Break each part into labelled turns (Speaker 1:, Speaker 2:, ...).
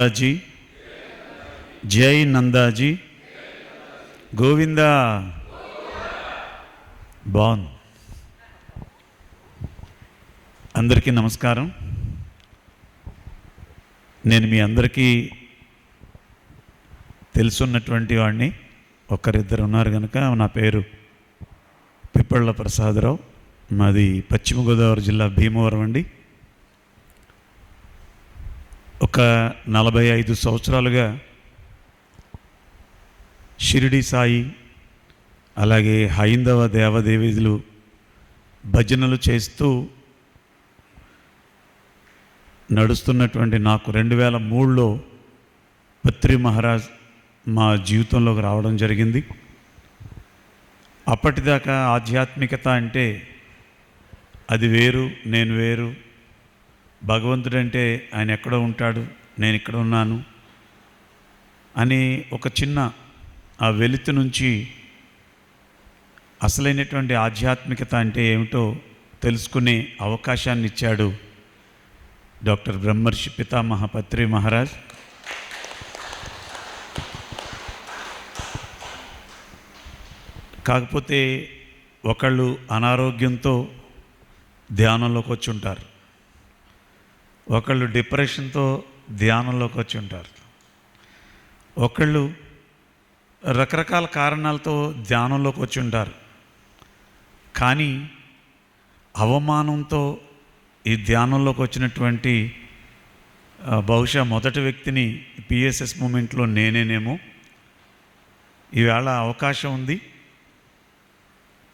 Speaker 1: जी జై నందాజీ గోవింద బాగుంది అందరికీ నమస్కారం. నేను మీ అందరికీ తెలుసున్నటువంటి వాడిని ఒకరిద్దరు ఉన్నారు కనుక నా పేరు పిప్పళ్ళ ప్రసాదరావు. మాది పశ్చిమ గోదావరి జిల్లా భీమవరం అండి. ఒక నలభై ఐదు సంవత్సరాలుగా షిరిడి సాయి అలాగే హైందవ దేవదేవీలు భజనలు చేస్తూ నడుస్తున్నటువంటి నాకు రెండు వేల మూడులో పత్రి మహారాజ్ మా జీవితంలోకి రావడం జరిగింది. అప్పటిదాకా ఆధ్యాత్మికత అంటే అది వేరు నేను వేరు భగవంతుడంటే ఆయన ఎక్కడో ఉంటాడు నేను ఇక్కడ ఉన్నాను అని ఒక చిన్న ఆ వెలితి నుంచి అసలైనటువంటి ఆధ్యాత్మికత అంటే ఏమిటో తెలుసుకునే అవకాశాన్ని ఇచ్చాడు డాక్టర్ బ్రహ్మర్షి పితామహ పత్రి మహారాజ్. కాకపోతే ఒకళ్ళు అనారోగ్యంతో ధ్యానంలోకి వచ్చి ఉంటారు. ఒకళ్ళు డిప్రెషన్తో ధ్యానంలోకి వచ్చి ఉంటారు. ఒకళ్ళు రకరకాల కారణాలతో ధ్యానంలోకి వచ్చి ఉంటారు. కానీ అవమానంతో ఈ ధ్యానంలోకి వచ్చినటువంటి బహుశా మొదటి వ్యక్తిని పిఎస్ఎస్ మూమెంట్లో నేనేనేమో ఈవేళ అవకాశం ఉంది.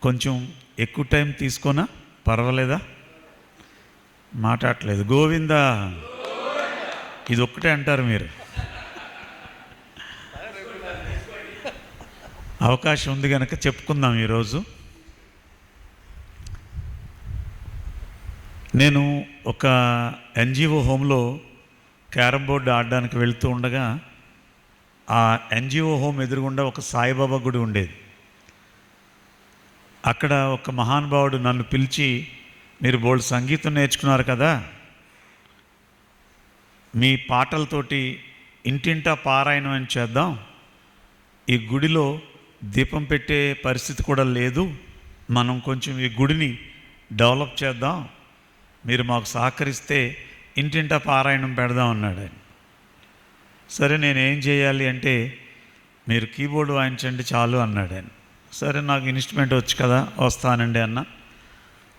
Speaker 1: కొంచెం ఎక్కువ టైం తీసుకున్నా పర్వాలేదా? మాట్లాడలేదు గోవిందా. ఇది ఒక్కటే అంటారు మీరు. అవకాశం ఉంది కనుక చెప్పుకుందాం ఈరోజు. నేను ఒక ఎన్జిఓ హోమ్లో క్యారమ్ బోర్డు ఆడడానికి వెళ్తూ ఉండగా ఆ ఎన్జిఓ హోమ్ ఎదురుగుండా ఒక సాయిబాబా గుడి ఉండేది. అక్కడ ఒక మహానుభావుడు నన్ను పిలిచి మీరు బోల్డ్ సంగీతం నేర్చుకున్నారు కదా? మీ పాటలతోటి ఇంటింటా పారాయణం అని చేద్దాం. ఈ గుడిలో దీపం పెట్టే పరిస్థితి కూడా లేదు. మనం కొంచెం ఈ గుడిని డెవలప్ చేద్దాం. మీరు మాకు సహకరిస్తే ఇంటింటా పారాయణం పెడదాం అన్నాడు ఆయన. సరే నేను ఏం చేయాలి అంటే మీరు కీబోర్డ్ వాయించండి చాలు అన్నాడు ఆయన. సరే నాకు ఇన్స్ట్రుమెంట్ వచ్చు కదా వస్తానండి అన్న.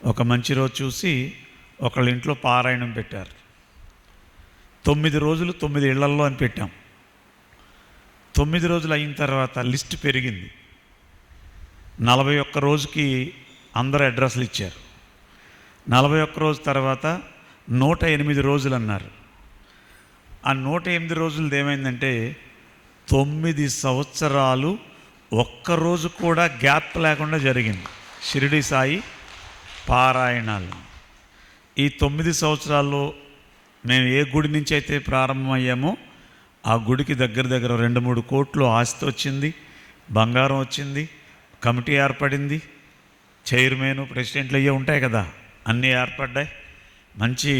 Speaker 1: ఒక మంచి రోజు చూసి ఒకళ్ళ ఇంట్లో పారాయణం పెట్టారు. తొమ్మిది రోజులు తొమ్మిది ఇళ్ళల్లో అని పెట్టాం. తొమ్మిది రోజులు అయిన తర్వాత లిస్ట్ పెరిగింది. నలభై ఒక్క రోజుకి అందరు అడ్రస్లు ఇచ్చారు. నలభై ఒక్క రోజు తర్వాత నూట ఎనిమిది రోజులు అన్నారు. ఆ నూట ఎనిమిది రోజులది ఏమైందంటే తొమ్మిది సంవత్సరాలు ఒక్కరోజు కూడా గ్యాప్ లేకుండా జరిగింది. షిరిడి సాయి పారాయణాలు. ఈ తొమ్మిది సంవత్సరాల్లో మేము ఏ గుడి నుంచి అయితే ప్రారంభమయ్యామో ఆ గుడికి దగ్గర దగ్గర రెండు మూడు కోట్లు ఆస్తి వచ్చింది బంగారం వచ్చింది కమిటీ ఏర్పడింది చైర్మన్ ప్రెసిడెంట్లు అయ్యే ఉంటాయి కదా అన్నీ ఏర్పడ్డాయి. మంచి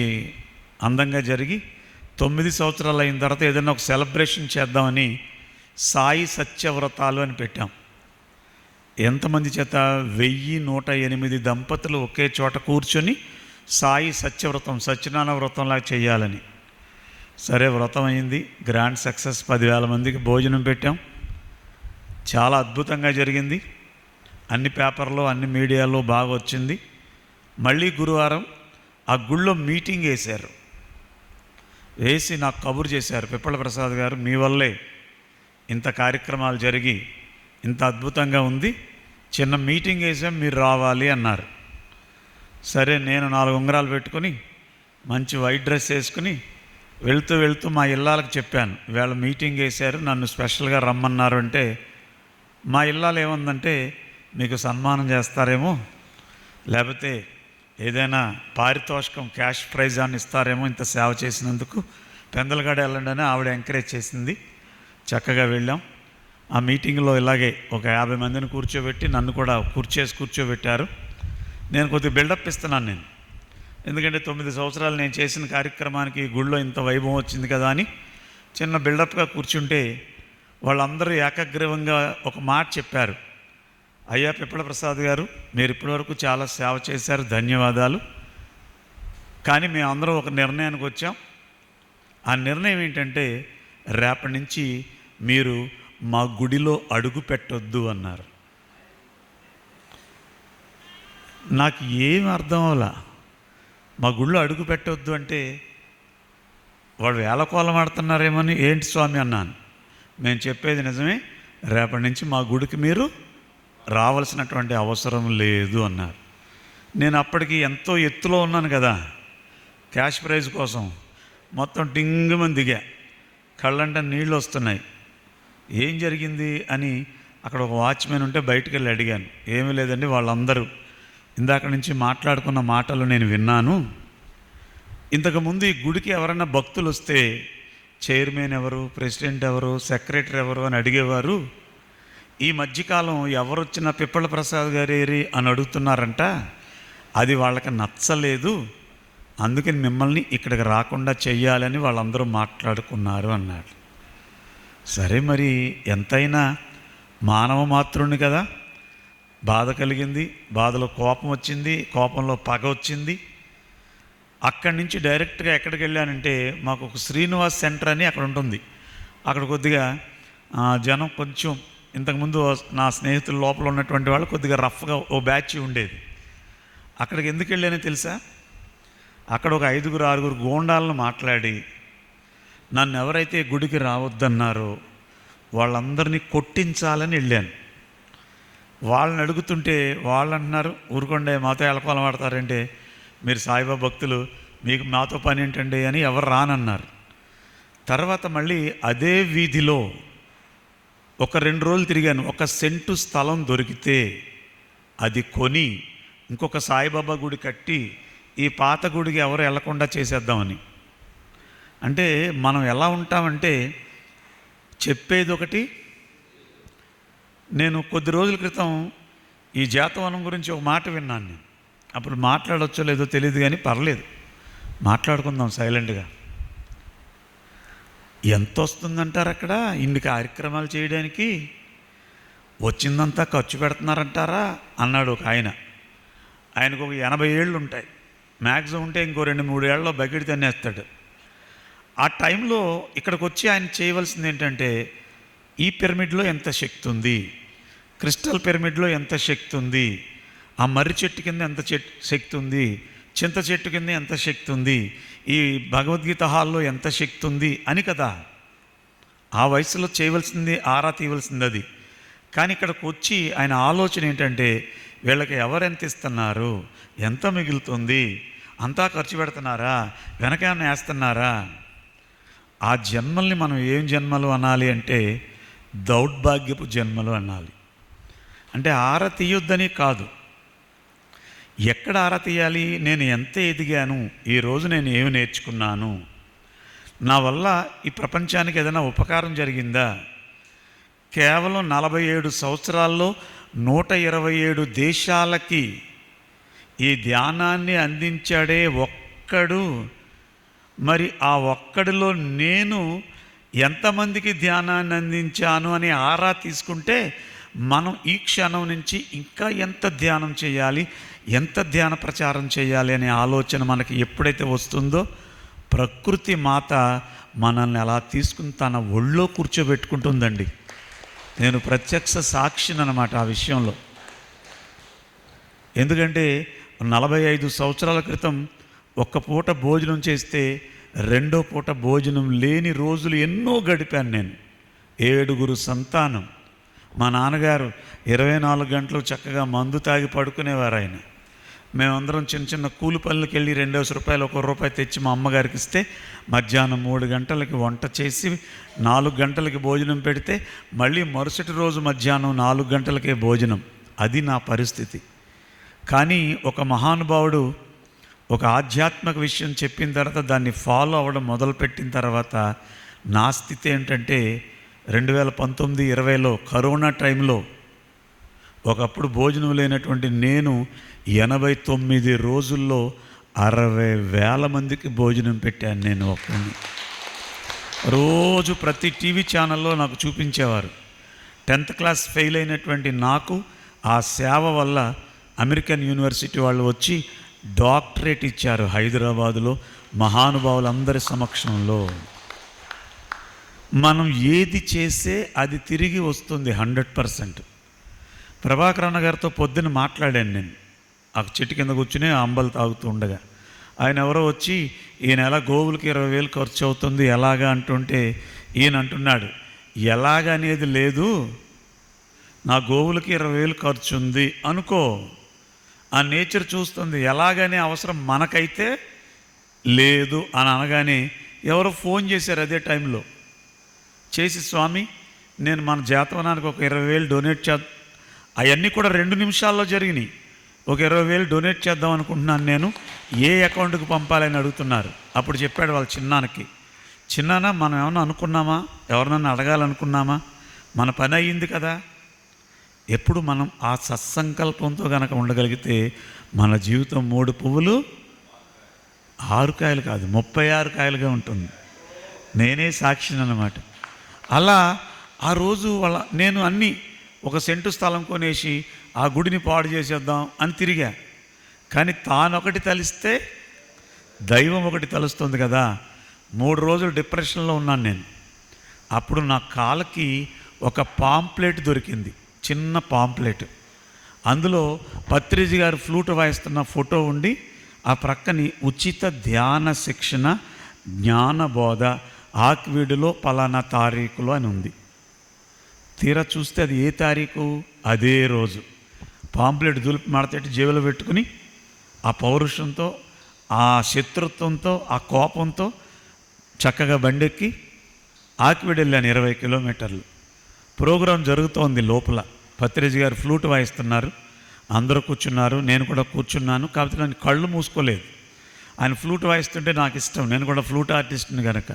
Speaker 1: అందంగా జరిగి తొమ్మిది సంవత్సరాలు అయిన తర్వాత ఏదైనా ఒక సెలబ్రేషన్ చేద్దామని సాయి సత్యవ్రతాలు అని పెట్టాం. ఎంతమంది చేత వెయ్యి నూట ఎనిమిది దంపతులు ఒకే చోట కూర్చొని సాయి సత్యవ్రతం సత్యనారాయణ వ్రతంలా చేయాలని. సరే వ్రతం అయింది. Grand success. పదివేల మందికి భోజనం పెట్టాం. చాలా అద్భుతంగా జరిగింది. అన్ని పేపర్లో అన్ని మీడియాలో బాగా వచ్చింది. మళ్ళీ గురువారం ఆ గుళ్ళో మీటింగ్ వేశారు. వేసి నాకు కబురు చేశారు. పిప్పల ప్రసాద్ గారు మీ వల్లే ఇంత కార్యక్రమాలు జరిగి ఇంత అద్భుతంగా ఉంది చిన్న మీటింగ్ వేసాం మీరు రావాలి అన్నారు. సరే నేను నాలుగు ఉంగరాలు పెట్టుకొని మంచి వైట్ డ్రెస్ వేసుకుని వెళ్తూ వెళ్తూ మా ఇల్లాలకు చెప్పాను. వీళ్ళ మీటింగ్ వేశారు నన్ను స్పెషల్గా రమ్మన్నారు అంటే మా ఇల్లాలు ఏముందంటే మీకు సన్మానం చేస్తారేమో లేకపోతే ఏదైనా పారితోషికం క్యాష్ ప్రైజ్ అని ఇస్తారేమో ఇంత సేవ చేసినందుకు పెందలగాడ వెళ్ళండి అని ఆవిడ ఎంకరేజ్ చేసింది. చక్కగా వెళ్ళాం. ఆ మీటింగ్లో ఇలాగే ఒక యాభై మందిని కూర్చోబెట్టి నన్ను కూడా కూర్చేసి కూర్చోబెట్టారు. నేను కొద్దిగా బిల్డప్ ఇస్తున్నాను నేను. ఎందుకంటే తొమ్మిది సంవత్సరాలు నేను చేసిన కార్యక్రమానికి గుళ్ళో ఇంత వైభవం వచ్చింది కదా అని చిన్న బిల్డప్గా కూర్చుంటే వాళ్ళందరూ ఏకగ్రీవంగా ఒక మాట చెప్పారు. అయ్యా పిప్పల ప్రసాద్ గారు మీరు ఇప్పటివరకు చాలా సేవ చేశారు ధన్యవాదాలు. కానీ మేము అందరం ఒక నిర్ణయానికి వచ్చాం. ఆ నిర్ణయం ఏంటంటే రేపటి నుంచి మీరు మా గుడిలో అడుగు పెట్టొద్దు అన్నారు. నాకు ఏం అర్థం అవలా? మా గుడిలో అడుగు పెట్టొద్దు అంటే వాడు వేలకోలం ఆడుతున్నారేమని ఏంటి స్వామి అన్నాను. మేము చెప్పేది నిజమే రేపటి నుంచి మా గుడికి మీరు రావాల్సినటువంటి అవసరం లేదు అన్నారు. నేను అప్పటికి ఎంతో ఎత్తులో ఉన్నాను కదా క్యాష్ ప్రైజ్ కోసం. మొత్తం డింగుమని దిగా. కళ్ళంట నీళ్ళు వస్తున్నాయి. ఏం జరిగింది అని అక్కడ ఒక వాచ్మెన్ ఉంటే బయటికి వెళ్ళి అడిగాను. ఏమీ లేదండి వాళ్ళందరూ ఇందాక నుంచి మాట్లాడుకున్న మాటలు నేను విన్నాను. ఇంతకుముందు ఈ గుడికి ఎవరైనా భక్తులు వస్తే చైర్మన్ ఎవరు ప్రెసిడెంట్ ఎవరు సెక్రటరీ ఎవరు అని అడిగేవారు. ఈ మధ్యకాలం ఎవరు వచ్చినా పిప్పల ప్రసాద్ గారేరి అని అడుగుతున్నారంట. అది వాళ్ళకి నచ్చలేదు. అందుకని మిమ్మల్ని ఇక్కడికి రాకుండా చెయ్యాలని వాళ్ళందరూ మాట్లాడుకున్నారు అన్నాడు. సరే మరి ఎంతైనా మానవ మాతృని కదా. బాధ కలిగింది బాధలో కోపం వచ్చింది కోపంలో పగ వచ్చింది. అక్కడి నుంచి డైరెక్ట్గా ఎక్కడికి వెళ్ళానంటే మాకు ఒక శ్రీనివాస్ సెంటర్ అని అక్కడ ఉంటుంది. అక్కడ కొద్దిగా జనం కొంచెం ఇంతకుముందు నా స్నేహితుల లోపల ఉన్నటువంటి వాళ్ళు కొద్దిగా రఫ్గా ఓ బ్యాచ్ ఉండేది. అక్కడికి ఎందుకు వెళ్ళానో తెలుసా? అక్కడ ఒక ఐదుగురు ఆరుగురు గోండాలను మాట్లాడి నన్ను ఎవరైతే గుడికి రావద్దన్నారో వాళ్ళందరినీ కొట్టించాలని వెళ్ళాను. వాళ్ళని అడుగుతుంటే వాళ్ళు అంటున్నారు ఊరుకోండే మాతో ఎలకోలం ఆడతారంటే మీరు సాయిబాబా భక్తులు మీకు మాతో పని ఏంటండి? అని ఎవరు రానన్నారు. తర్వాత మళ్ళీ అదే వీధిలో ఒక రెండు రోజులు తిరిగాను. ఒక సెంటు స్థలం దొరికితే అది కొని ఇంకొక సాయిబాబా గుడి కట్టి ఈ పాత గుడికి ఎవరు వెళ్ళకుండా చేసేద్దామని. అంటే మనం ఎలా ఉంటామంటే చెప్పేది ఒకటి నేను కొద్ది రోజుల క్రితం ఈ జాతవనం గురించి ఒక మాట విన్నాను నేను. అప్పుడు మాట్లాడొచ్చో లేదో తెలియదు కానీ పర్లేదు. మాట్లాడుకుందాం సైలెంట్గా. ఎంత వస్తుందంటారు అక్కడ? ఇన్ని కార్యక్రమాలు చేయడానికి? వచ్చిందంతా ఖర్చు పెడుతున్నారంటారా? అన్నాడు ఒక ఆయన. ఆయనకు ఒక ఎనభై ఏళ్ళు ఉంటాయి. మ్యాక్సిమం ఉంటే ఇంకో రెండు మూడు ఏళ్ళలో బకెట్ తినేస్తాడు. ఆ టైంలో ఇక్కడికి వచ్చి ఆయన చేయవలసింది ఏంటంటే ఈ పిరమిడ్లో ఎంత శక్తి ఉంది క్రిస్టల్ పిరమిడ్లో ఎంత శక్తి ఉంది ఆ మర్రి చెట్టు కింద ఎంత శక్తి ఉంది చింత చెట్టు కింద ఎంత శక్తి ఉంది ఈ భగవద్గీత హాల్లో ఎంత శక్తి ఉంది అని కదా. ఆ వయసులో చేయవలసింది ఆరా తీయవలసింది అది కానీ ఇక్కడికి వచ్చి ఆయన ఆలోచన ఏంటంటే వీళ్ళకి ఎవరెంత ఇస్తున్నారు? ఎంత మిగులుతుంది? అంతా ఖర్చు పెడుతున్నారా? వెనకేమన్నా వేస్తున్నారా? ఆ జన్మల్ని మనం ఏం జన్మలు అనాలి అంటే దౌర్భాగ్యపు జన్మలు అనాలి. అంటే ఆరతీయొద్దని కాదు. ఎక్కడ ఆరతీయాలి? నేను ఎంత ఎదిగాను? ఈరోజు నేను ఏమి నేర్చుకున్నాను? నా వల్ల ఈ ప్రపంచానికి ఏదైనా ఉపకారం జరిగిందా? కేవలం నలభై ఏడు సంవత్సరాల్లో నూట ఇరవై ఏడు దేశాలకి ఈ ధ్యానాన్ని అందించాడే ఒక్కడు మరి ఆ ఒక్కడిలో నేను ఎంతమందికి ధ్యానాన్ని అందించాను అని ఆరా తీసుకుంటే మనం ఈ క్షణం నుంచి ఇంకా ఎంత ధ్యానం చేయాలి ఎంత ధ్యాన ప్రచారం చేయాలి అనే ఆలోచన మనకి ఎప్పుడైతే వస్తుందో ప్రకృతి మాత మనల్ని అలా తీసుకుని తన ఒళ్ళో కూర్చోబెట్టుకుంటుందండి. నేను ప్రత్యక్ష సాక్షిని అనమాట ఆ విషయంలో. ఎందుకంటే నలభై ఐదు సంవత్సరాల క్రితం ఒక్క పూట భోజనం చేస్తే రెండో పూట భోజనం లేని రోజులు ఎన్నో గడిపాను నేను. ఏడుగురు సంతానం. మా నాన్నగారు ఇరవై నాలుగు గంటలు చక్కగా మందు తాగి పడుకునేవారు ఆయన. మేమందరం చిన్న చిన్న కూలి పనులకు వెళ్ళి రెండేసి రూపాయలు ఒక రూపాయి తెచ్చి మా అమ్మగారికి ఇస్తే మధ్యాహ్నం మూడు గంటలకి వంట చేసి నాలుగు గంటలకి భోజనం పెడితే మళ్ళీ మరుసటి రోజు మధ్యాహ్నం నాలుగు గంటలకే భోజనం. అది నా పరిస్థితి. కానీ ఒక మహానుభావుడు ఒక ఆధ్యాత్మిక విషయం చెప్పిన తర్వాత దాన్ని ఫాలో అవ్వడం మొదలుపెట్టిన తర్వాత నా స్థితి ఏంటంటే రెండు వేల పంతొమ్మిది ఇరవైలో కరోనా టైంలో ఒకప్పుడు భోజనం లేనటువంటి నేను ఎనభై తొమ్మిది రోజుల్లో అరవై వేల మందికి భోజనం పెట్టాను నేను ఒక్కడిని. రోజు ప్రతి టీవీ ఛానల్లో నాకు చూపించేవారు. టెన్త్ క్లాస్ ఫెయిల్ అయినటువంటి నాకు ఆ సేవ వల్ల అమెరికన్ యూనివర్సిటీ వాళ్ళు వచ్చి డాక్టరేట్ ఇచ్చారు హైదరాబాదులో మహానుభావులందరి సమక్షంలో. మనం ఏది చేస్తే అది తిరిగి వస్తుంది హండ్రెడ్ పర్సెంట్. ప్రభాకరణ గారితో పొద్దున్న మాట్లాడాను నేను. ఆ చెట్టు కింద కూర్చుని అంబలు తాగుతూ ఉండగా. ఆయన ఎవరో వచ్చి ఈ నెల గోవులకి ఇరవై వేలు ఖర్చు అవుతుంది ఎలాగా? అంటుంటే ఈయన అంటున్నాడు ఎలాగ అనేది లేదు. నా గోవులకి ఇరవై వేలు ఖర్చు ఉంది అనుకో. ఆ నేచర్ చూస్తుంది. ఎలాగనే అవసరం మనకైతే లేదు అని అనగానే ఎవరో ఫోన్ చేశారు అదే టైంలో. చేసి స్వామి నేను మన జాతవనానికి ఒక ఇరవై వేలు డొనేట్ చే అవన్నీ కూడా రెండు నిమిషాల్లో జరిగినాయి. ఒక ఇరవై వేలు డొనేట్ చేద్దాం అనుకుంటున్నాను నేను. ఏ అకౌంట్కి పంపాలని అడుగుతున్నారు. అప్పుడు చెప్పాడు వాళ్ళ చిన్నానికి చిన్నాన మనం ఏమన్నా అనుకున్నామా? ఎవరినన్నా అడగాలనుకున్నామా? మన పని అయ్యింది కదా. ఎప్పుడు మనం ఆ సత్సంకల్పంతో కనుక ఉండగలిగితే మన జీవితం మూడు పువ్వులు ఆరు కాయలు కాదు ముప్పై ఆరు కాయలుగా ఉంటుంది. నేనే సాక్షిని అన్నమాట అలా ఆ రోజు వాళ్ళ నేను అన్నీ ఒక సెంటు స్థలం కొనేసి ఆ గుడిని పాడు చేసేద్దాం అని తిరిగా. కానీ తానొకటి తలిస్తే దైవం ఒకటి తలుస్తుంది కదా. మూడు రోజులు డిప్రెషన్లో ఉన్నాను నేను. అప్పుడు నా కాళ్ళకి ఒక పాంప్లెట్ దొరికింది. చిన్న పాంప్లెట్. అందులో పత్రిజి గారు ఫ్లూట్ వాయిస్తున్న ఫోటో ఉండి ఆ ప్రక్కని ఉచిత ధ్యాన శిక్షణ జ్ఞానబోధ ఆక్వీడులో పలానా తారీఖులో అని ఉంది. తీరా చూస్తే అది ఏ తారీఖు? అదే రోజు. పాంప్లెట్ దులిపి మడతెట్టి జేబులో పెట్టుకుని ఆ పౌరుషంతో ఆ శత్రుత్వంతో ఆ కోపంతో చక్కగా బండెక్కి ఆకివిడి వెళ్ళాను ఇరవై కిలోమీటర్లు. ప్రోగ్రాం జరుగుతోంది లోపల. పత్రిజీ గారు ఫ్లూట్ వాయిస్తున్నారు. అందరూ కూర్చున్నారు నేను కూడా కూర్చున్నాను. కాకపోతే నేను కళ్ళు మూసుకోలేదు. ఆయన ఫ్లూట్ వాయిస్తుంటే నాకు ఇష్టం. నేను కూడా ఫ్లూట్ ఆర్టిస్ట్ని కనుక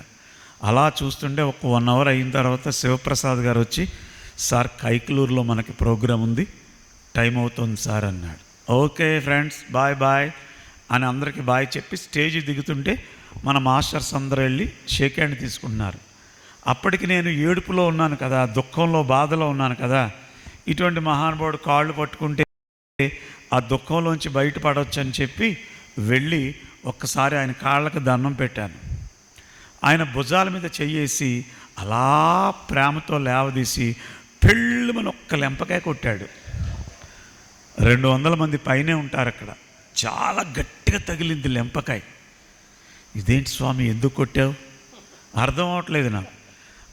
Speaker 1: అలా చూస్తుంటే ఒక వన్ అవర్ అయిన తర్వాత శివప్రసాద్ గారు వచ్చి సార్ కైకలూరులో మనకి ప్రోగ్రాం ఉంది. టైం అవుతుంది సార్ అన్నాడు. ఓకే ఫ్రెండ్స్ బాయ్ బాయ్ అని అందరికీ బాయ్ చెప్పి స్టేజ్ దిగుతుంటే మన మాస్టర్స్ అందరూ వెళ్ళి షేక్ హ్యాండ్ తీసుకుంటున్నారు. అప్పటికి నేను ఏడుపులో ఉన్నాను కదా దుఃఖంలో బాధలో ఉన్నాను కదా ఇటువంటి మహానుభావుడు కాళ్ళు పట్టుకుంటే ఆ దుఃఖంలోంచి బయటపడవచ్చు అని చెప్పి వెళ్ళి ఒక్కసారి ఆయన కాళ్ళకు దండం పెట్టాను. ఆయన భుజాల మీద చెయ్యేసి అలా ప్రేమతో లేవదీసి పెళ్ళమని ఒక్క లెంపకాయ కొట్టాడు. రెండు వందల మంది పైనే ఉంటారు అక్కడ. చాలా గట్టిగా తగిలింది లెంపకాయ. ఇదేంటి స్వామి ఎందుకు కొట్టావు? అర్థం అవట్లేదు నాకు.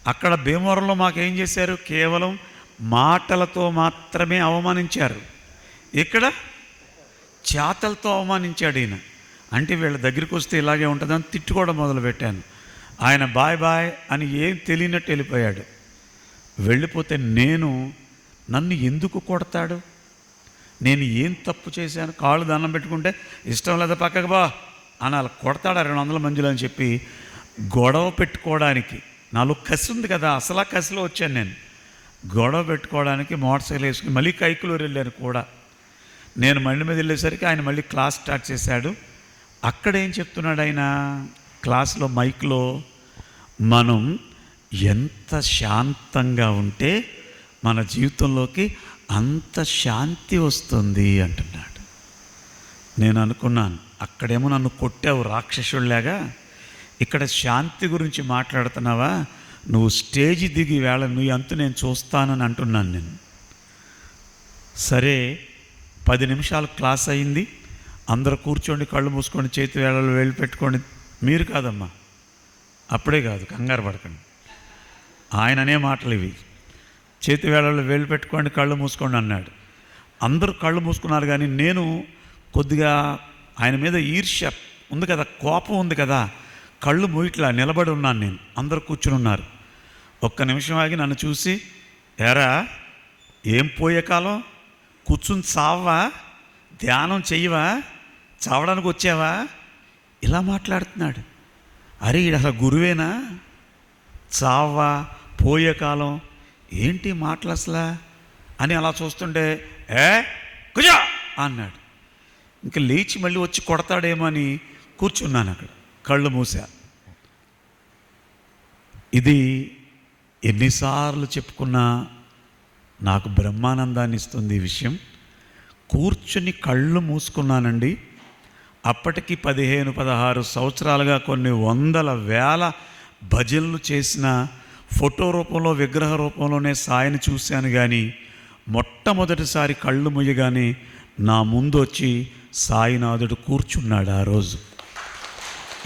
Speaker 1: అక్కడ భీమవరంలో మాకేం చేశారు? కేవలం మాటలతో మాత్రమే అవమానించారు. ఇక్కడ చేతలతో అవమానించాడు ఈయన. అంటే వీళ్ళ దగ్గరికి వస్తే ఇలాగే ఉంటుందని తిట్టుకోవడం మొదలుపెట్టాను. ఆయన బాయ్ బాయ్ అని ఏం తెలియనట్టు వెళ్ళిపోయాడు. వెళ్ళిపోతే నేను నన్ను ఎందుకు కొడతాడు? నేను ఏం తప్పు చేశాను? కాళ్ళు దండం పెట్టుకుంటే ఇష్టం లేదా పక్కకు బా అని అలా కొడతాడు రెండు వందల మందిలో అని చెప్పి గొడవ పెట్టుకోవడానికి. నాలో కసి ఉంది కదా అసలు ఆ కసిలో వచ్చాను నేను. గొడవ పెట్టుకోవడానికి మోటార్ సైకిల్ వేసుకుని మళ్ళీ కైకులూరు వెళ్ళాను కూడా. నేను బండి మీద వెళ్ళేసరికి ఆయన మళ్ళీ క్లాస్ స్టార్ట్ చేశాడు. అక్కడ ఏం చెప్తున్నాడు ఆయన? క్లాస్లో మైక్లో మనం ఎంత శాంతంగా ఉంటే మన జీవితంలోకి అంత శాంతి వస్తుంది అంటున్నాడు. నేను అనుకున్నాను అక్కడేమో నన్ను కొట్టావు రాక్షసుల్లాగా. ఇక్కడ శాంతి గురించి మాట్లాడుతున్నావా? నువ్వు స్టేజ్ దిగి వేళ నువ్వు అంత నేను చూస్తానని అంటున్నాను నేను. సరే పది నిమిషాలు క్లాస్ అయింది. అందరూ కూర్చోండి కళ్ళు మూసుకోండి చేతి వేళలు వేలు పెట్టుకోండి. మీరు కాదమ్మా. అప్పుడే కాదు కంగారు పడకండి. ఆయననే మాటలు ఇవి. చేతి వేళల్లో వేలు పెట్టుకోండి కళ్ళు మూసుకోండి అన్నాడు. అందరూ కళ్ళు మూసుకున్నారు కానీ నేను కొద్దిగా ఆయన మీద ఈర్ష్య ఉంది కదా కోపం ఉంది కదా కళ్ళు మూయిట్లా నిలబడి ఉన్నాను నేను. అందరూ కూర్చుని ఉన్నారు ఒక్క నిమిషం ఆగి నన్ను చూసి ఎరా ఏం పోయే కాలం? కూర్చుని చావా? ధ్యానం చెయ్యవా? చావడానికి వచ్చావా? ఇలా మాట్లాడుతున్నాడు. అరే ఈడు అసలు గురువేనా? చావా? పోయే కాలం? ఏంటి మాటలు అసలు? అని అలా చూస్తుంటే ఏ కుజా అన్నాడు. ఇంకా లేచి మళ్ళీ వచ్చి కొడతాడేమో అని కూర్చున్నాను అక్కడ. కళ్ళు మూసా. ఇది ఎన్నిసార్లు చెప్పుకున్నా నాకు బ్రహ్మానందాన్ని ఇస్తుంది ఈ విషయం. కూర్చుని కళ్ళు మూసుకున్నానండి. అప్పటికి పదిహేను పదహారు సంవత్సరాలుగా కొన్ని వందల వేల భజనలు చేసిన ఫోటో రూపంలో విగ్రహ రూపంలోనే సాయిని చూశాను కానీ మొట్టమొదటిసారి కళ్ళు ముయ్యగానే నా ముందు వచ్చి సాయినాథుడు కూర్చున్నాడు ఆ రోజు.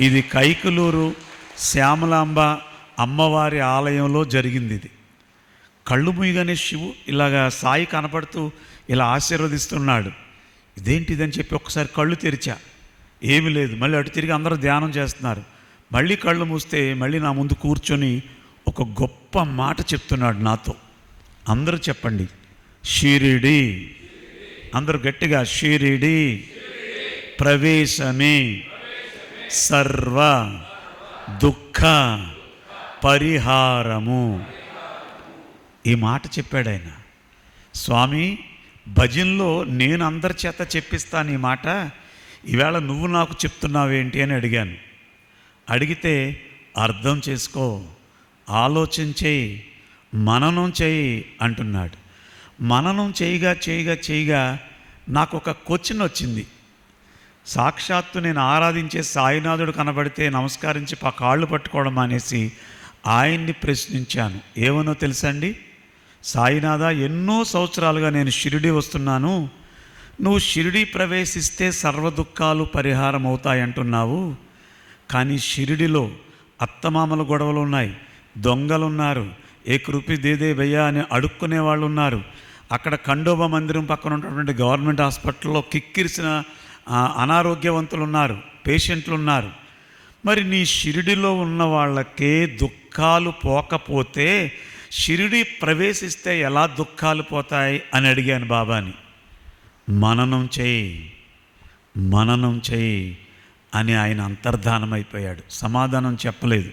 Speaker 1: ఇది కైకలూరు శ్యామలాంబ అమ్మవారి ఆలయంలో జరిగింది ఇది. కళ్ళు ముయ్యగానే శివు ఇలాగా సాయి కనపడుతూ ఇలా ఆశీర్వదిస్తున్నాడు. ఇదేంటిదని చెప్పి ఒకసారి కళ్ళు తెరిచా. ఏమీ లేదు. మళ్ళీ అటు తిరిగి అందరూ ధ్యానం చేస్తున్నారు. మళ్ళీ కళ్ళు మూస్తే మళ్ళీ నా ముందు కూర్చొని ఒక గొప్ప మాట చెప్తున్నాడు నాతో. అందరూ చెప్పండి. షిరిడి. అందరూ గట్టిగా షిరిడి ప్రవేశమే. సర్వ దుఃఖ పరిహారము. ఈ మాట చెప్పాడు ఆయన స్వామి భజన్లో నేను అందరి చేత చెప్పిస్తాను ఈ మాట. ఈవేళ నువ్వు నాకు చెప్తున్నావేంటి అని అడిగాను. అడిగితే అర్థం చేసుకో ఆలోచన చేయి మననం చేయి అంటున్నాడు. మననం చేయగా చేయగా చేయగా నాకు ఒక క్వశ్చన్ వచ్చింది. సాక్షాత్తు నేను ఆరాధించే సాయినాథుడు కనబడితే నమస్కరించి పా కాళ్ళు పట్టుకోవడం అనేసి ఆయన్ని ప్రశ్నించాను. ఏమనో తెలుసండి? సాయినాథ ఎన్నో సంవత్సరాలుగా నేను షిరిడి వస్తున్నాను. నువ్వు షిరిడి ప్రవేశిస్తే సర్వ దుఃఖాలు పరిహారం అవుతాయంటున్నావు కానీ షిరిడిలో అత్తమామల గొడవలు ఉన్నాయి. దొంగలు ఉన్నారు ఏ కృపి దేదే భయ్యా అని అడుక్కునే వాళ్ళు ఉన్నారు అక్కడ ఖండోబా మందిరం పక్కన ఉన్నటువంటి గవర్నమెంట్ హాస్పిటల్లో కిక్కిరిసిన అనారోగ్యవంతులు ఉన్నారు పేషెంట్లు ఉన్నారు మరి నీ షిరిడిలో ఉన్న వాళ్ళకే దుఃఖాలు పోకపోతే షిరిడి ప్రవేశిస్తే ఎలా దుఃఖాలు పోతాయి అని అడిగాను బాబాని. మననం చేయి మననం చేయి అని ఆయన అంతర్ధానమైపోయాడు. సమాధానం చెప్పలేదు.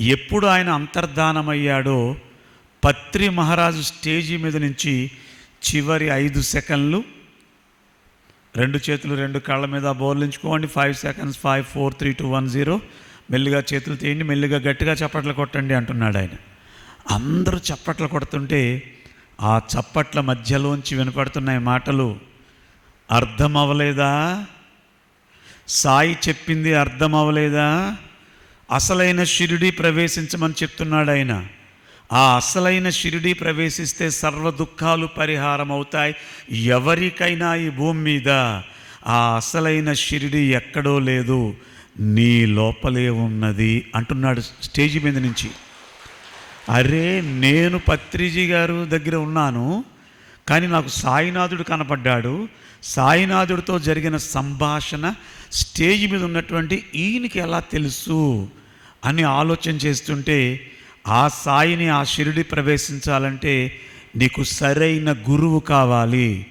Speaker 1: ఎప్పుడు ఆయన అంతర్ధానమయ్యాడో పత్రి మహారాజు స్టేజీ మీద నుంచి చివరి ఐదు సెకండ్లు రెండు చేతులు రెండు కాళ్ళ మీద బోర్లించుకోండి five seconds five four three two one zero మెల్లిగా చేతులు తీయండి మెల్లిగా గట్టిగా చప్పట్లు కొట్టండి అంటున్నాడు ఆయన. అందరూ చప్పట్లు కొడుతుంటే ఆ చప్పట్ల మధ్యలోంచి వినపడుతున్నాయి మాటలు. అర్థం అవ్వలేదా సాయి చెప్పింది అర్థం అవ్వలేదా అసలైన షిరిడి ప్రవేశించమని చెప్తున్నాడు ఆయన. ఆ అసలైన షిరిడి ప్రవేశిస్తే సర్వ దుఃఖాలు పరిహారం అవుతాయి ఎవరికైనా ఈ భూమి మీద ఆ అసలైన షిరిడి ఎక్కడో లేదు నీ లోపలే ఉన్నది అంటున్నాడు స్టేజి మీద నుంచి. అరే నేను పత్రిజీ గారు దగ్గర ఉన్నాను కానీ నాకు సాయినాథుడు కనపడ్డాడు. సాయినాథుడితో జరిగిన సంభాషణ స్టేజ్ మీద ఉన్నటువంటి ఈయనకి ఎలా తెలుసు అని ఆలోచన చేస్తుంటే ఆ సాయిని ఆ షిరిడి ప్రవేశించాలంటే నీకు సరైన గురువు కావాలి.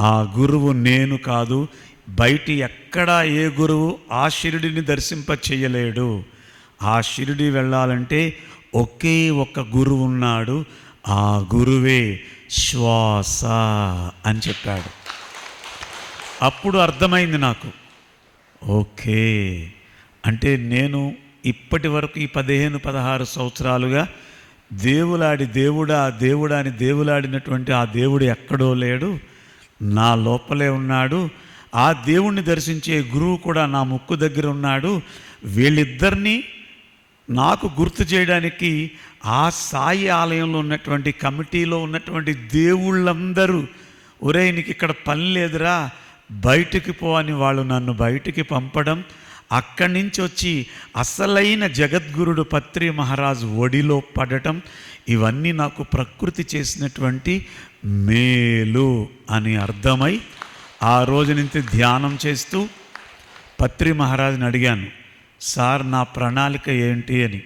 Speaker 1: ఆ గురువు నేను కాదు. బయటి ఎక్కడా ఏ గురువు ఆ షిరిడిని దర్శింప చేయలేడు. ఆ షిరిడి వెళ్ళాలంటే ఒకే ఒక గురువు ఉన్నాడు. ఆ గురువే శ్వాస అని చెప్పాడు. అప్పుడు అర్థమైంది నాకు. ఓకే. అంటే నేను ఇప్పటి వరకు ఈ పదిహేను పదహారు సంవత్సరాలుగా దేవులాడి దేవుడా దేవుడా అని దేవులాడినటువంటి ఆ దేవుడు ఎక్కడో లేడు నా లోపలే ఉన్నాడు ఆ దేవుణ్ణి దర్శించే గురువు కూడా నా ముక్కు దగ్గర ఉన్నాడు వీళ్ళిద్దరినీ నాకు గుర్తు చేయడానికి ఆ సాయి ఆలయంలో ఉన్నటువంటి కమిటీలో ఉన్నటువంటి దేవుళ్ళందరూ ఒరే నీకు ఇక్కడ పని లేదురా బయటికి పో అని వాళ్ళు నన్ను బయటికి పంపడం అక్కడి నుంచి వచ్చి అసలైన జగద్గురుడు పత్రి మహారాజు ఒడిలో పడటం ఇవన్నీ నాకు ప్రకృతి చేసినటువంటి మేలు అని అర్థమై ఆ రోజు నుంచి ధ్యానం చేస్తూ పత్రి మహారాజుని అడిగాను సార్ నా ప్రణాళిక ఏంటి అని?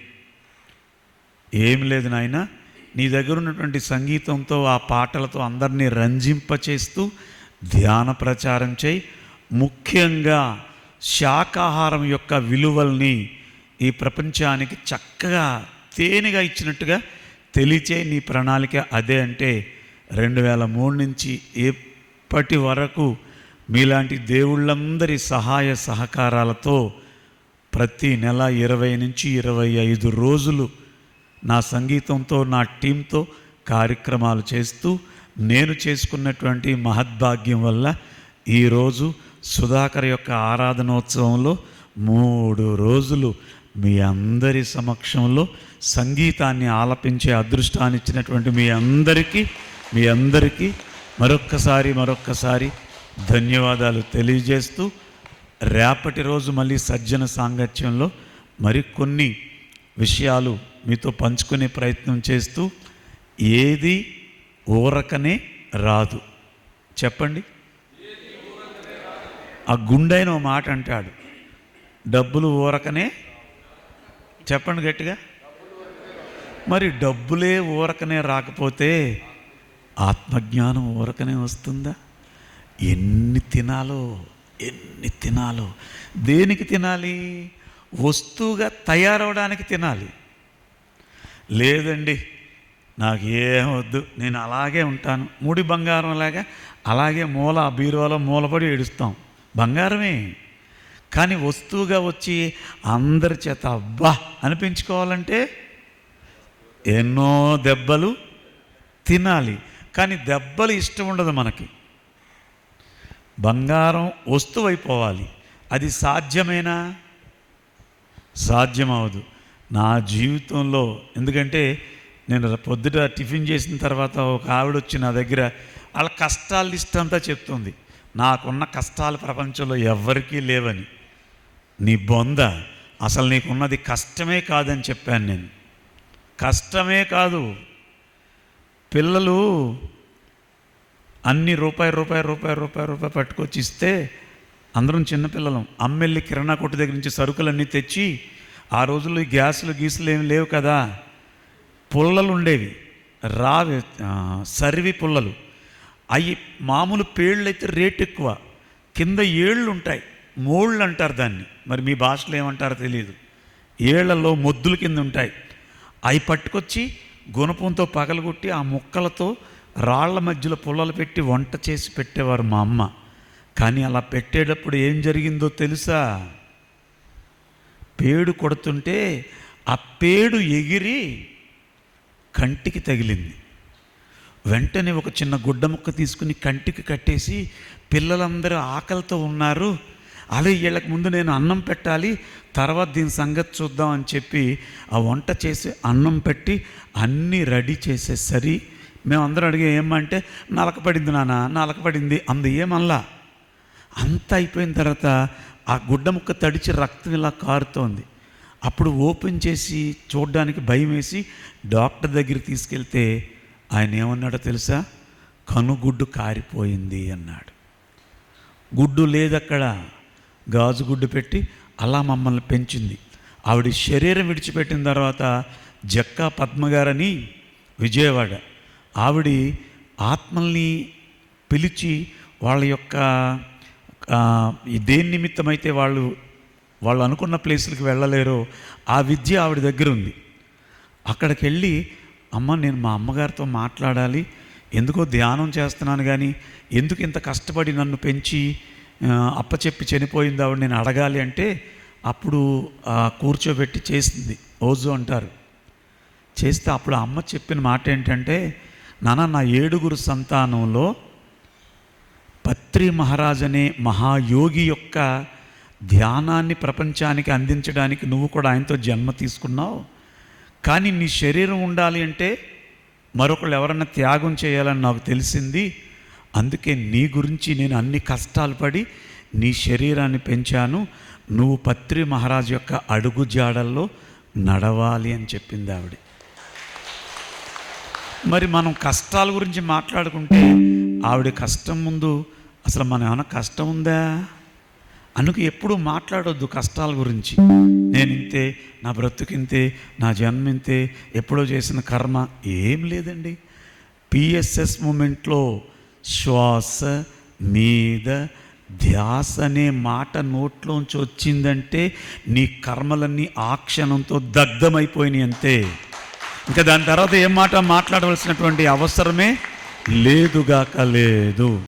Speaker 1: ఏం లేదు నాయన నీ దగ్గర ఉన్నటువంటి సంగీతంతో ఆ పాటలతో అందరినీ రంజింపచేస్తూ ధ్యాన ప్రచారం చేయి. ముఖ్యంగా శాకాహారం యొక్క విలువల్ని ఈ ప్రపంచానికి చక్కగా తేనెగా ఇచ్చినట్టుగా తెలిచే నీ ప్రణాళిక అదే అంటే రెండు వేల మూడు నుంచి ఎప్పటి వరకు మీలాంటి దేవుళ్ళందరి సహాయ సహకారాలతో ప్రతి నెల ఇరవై నుంచి ఇరవై ఐదు రోజులు నా సంగీతంతో నా టీంతో కార్యక్రమాలు చేస్తూ నేను చేసుకున్నటువంటి మహద్భాగ్యం వల్ల ఈరోజు సుధాకర్ యొక్క ఆరాధనోత్సవంలో మూడు రోజులు మీ అందరి సమక్షంలో సంగీతాన్ని ఆలపించే అదృష్టాన్ని ఇచ్చినటువంటి మీ అందరికీ మీ అందరికీ మరొక్కసారి మరొక్కసారి ధన్యవాదాలు తెలియజేస్తూ రేపటి రోజు మళ్ళీ సజ్జన సాంగత్యంలో మరికొన్ని విషయాలు మీతో పంచుకునే ప్రయత్నం చేస్తూ ఏది ఊరకనే రాదు. చెప్పండి. ఆ గుండైన ఓ మాట అంటాడు. డబ్బులు ఊరకనే? చెప్పండి గట్టిగా. మరి డబ్బులే ఊరకనే రాకపోతే ఆత్మజ్ఞానం ఊరకనే వస్తుందా? ఎన్ని తినాలో ఎన్ని తినాలో? దేనికి తినాలి? వస్తువుగా తయారవడానికి తినాలి. లేదండి నాకు ఏం వద్దు నేను అలాగే ఉంటాను. ముడి బంగారం లాగా అలాగే మూల బీరువాలో మూలపడి ఏడుస్తాం. బంగారమే. కానీ వస్తువుగా వచ్చి అందరి చేత అబ్బా అనిపించుకోవాలంటే ఎన్నో దెబ్బలు తినాలి. కానీ దెబ్బలు ఇష్టం ఉండదు మనకి. బంగారం వస్తువు అయిపోవాలి అది సాధ్యమేనా? సాధ్యమవదు నా జీవితంలో ఎందుకంటే నేను పొద్దుట టిఫిన్ చేసిన తర్వాత ఒక ఆవిడ వచ్చి నా దగ్గర వాళ్ళ కష్టాల లిస్ట్ అంతా చెప్తుంది. నాకున్న కష్టాలు ప్రపంచంలో ఎవ్వరికీ లేవని. నీ బొంద అసలు నీకున్నది కష్టమే కాదని చెప్పాను నేను. కష్టమే కాదు. పిల్లలు అన్ని రూపాయి రూపాయి రూపాయి రూపాయి రూపాయి పట్టుకొచ్చి ఇస్తే అందరం చిన్నపిల్లలం అమ్మెల్లి కిరాణా కొట్టు దగ్గర నుంచి సరుకులన్నీ తెచ్చి ఆ రోజుల్లో ఈ గ్యాసులు గీసులు ఏమి లేవు కదా. పుల్లలు ఉండేవి. రావి ఆ, సరివి పుల్లలు. అవి మామూలు పేళ్ళు అయితే రేట్ ఎక్కువ. కింద ఏళ్ళు ఉంటాయి మోళ్ళు అంటారు దాన్ని. మరి మీ భాషలో ఏమంటారో తెలియదు ఏళ్ళలో మొద్దుల కింద ఉంటాయి అవి పట్టుకొచ్చి గుణపంతో పగలగొట్టి ఆ ముక్కలతో రాళ్ళ మధ్యలో పుల్లలు పెట్టి వంట చేసి పెట్టేవారు మా అమ్మ. కానీ అలా పెట్టేటప్పుడు ఏం జరిగిందో తెలుసా? పేడు కొడుతుంటే ఆ పేడు ఎగిరి కంటికి తగిలింది. వెంటనే ఒక చిన్న గుడ్డ ముక్క తీసుకుని కంటికి కట్టేసి పిల్లలందరూ ఆకలితో ఉన్నారు. అలా వీళ్ళకి ముందు నేను అన్నం పెట్టాలి తర్వాత దీని సంగతి చూద్దాం అని చెప్పి ఆ వంట చేసి అన్నం పెట్టి అన్నీ రెడీ చేసేసరి మేమందరం అడిగే ఏమంటే నలకపడింది నాన్న నలకపడింది అంది ఏమల్లా అంత అయిపోయిన తర్వాత ఆ గుడ్డ ముక్క తడిచి రక్తం ఇలా కారుతోంది. అప్పుడు ఓపెన్ చేసి చూడడానికి భయం వేసి డాక్టర్ దగ్గర తీసుకెళ్తే ఆయన ఏమన్నాడో తెలుసా? కనుగుడ్డు కారిపోయింది అన్నాడు. గుడ్డు లేదక్కడ. గాజు గుడ్డు పెట్టి అలా మమ్మల్ని పెంచింది. ఆవిడ శరీరం విడిచిపెట్టిన తర్వాత జక్కా పద్మగారని విజయవాడ. ఆవిడ ఆత్మల్ని పిలిచి వాళ్ళ యొక్క దేని నిమిత్తమైతే వాళ్ళు వాళ్ళు అనుకున్న ప్లేసులకు వెళ్ళలేరో ఆ విద్య ఆవిడ దగ్గర ఉంది అక్కడికి వెళ్ళి అమ్మ నేను మా అమ్మగారితో మాట్లాడాలి. ఎందుకో ధ్యానం చేస్తున్నాను కానీ ఎందుకు ఇంత కష్టపడి నన్ను పెంచి అప్పచెప్పి చనిపోయింది ఆవిడ నేను అడగాలి అంటే అప్పుడు కూర్చోబెట్టి చేసింది. ఓజు అంటారు. చేస్తే అప్పుడు అమ్మ చెప్పిన మాట ఏంటంటే నాన్న నా ఏడుగురు సంతానంలో పత్రి మహారాజ్ అనే మహాయోగి యొక్క ధ్యానాన్ని ప్రపంచానికి అందించడానికి నువ్వు కూడా ఆయనతో జన్మ తీసుకున్నావు. కానీ నీ శరీరం ఉండాలి అంటే మరొకళ్ళు ఎవరన్నా త్యాగం చేయాలని నాకు తెలిసింది. అందుకే నీ గురించి నేను అన్ని కష్టాలు పడి నీ శరీరాన్ని పెంచాను. నువ్వు పత్రి మహారాజ్ యొక్క అడుగు జాడల్లో నడవాలి అని చెప్పింది ఆవిడ. మరి మనం కష్టాల గురించి మాట్లాడుకుంటే ఆవిడ కష్టం ముందు అసలు మన ఏమైనా కష్టం ఉందా? అనుకు ఎప్పుడు మాట్లాడొద్దు కష్టాల గురించి. నేను ఇంతే నా బ్రతుకింతే నా జన్మ ఇంతే ఎప్పుడో చేసిన కర్మ ఏం లేదండి. పిఎస్ఎస్ మూమెంట్లో శ్వాస మీద ధ్యాస అనే మాట నోట్లోంచి వచ్చిందంటే నీ కర్మలన్నీ ఆ క్షణంతో దగ్ధమైపోయినాయి అంతే. ఇంకా దాని తర్వాత ఏం మాట మాట్లాడవలసినటువంటి అవసరమే లేదుగాక లేదు.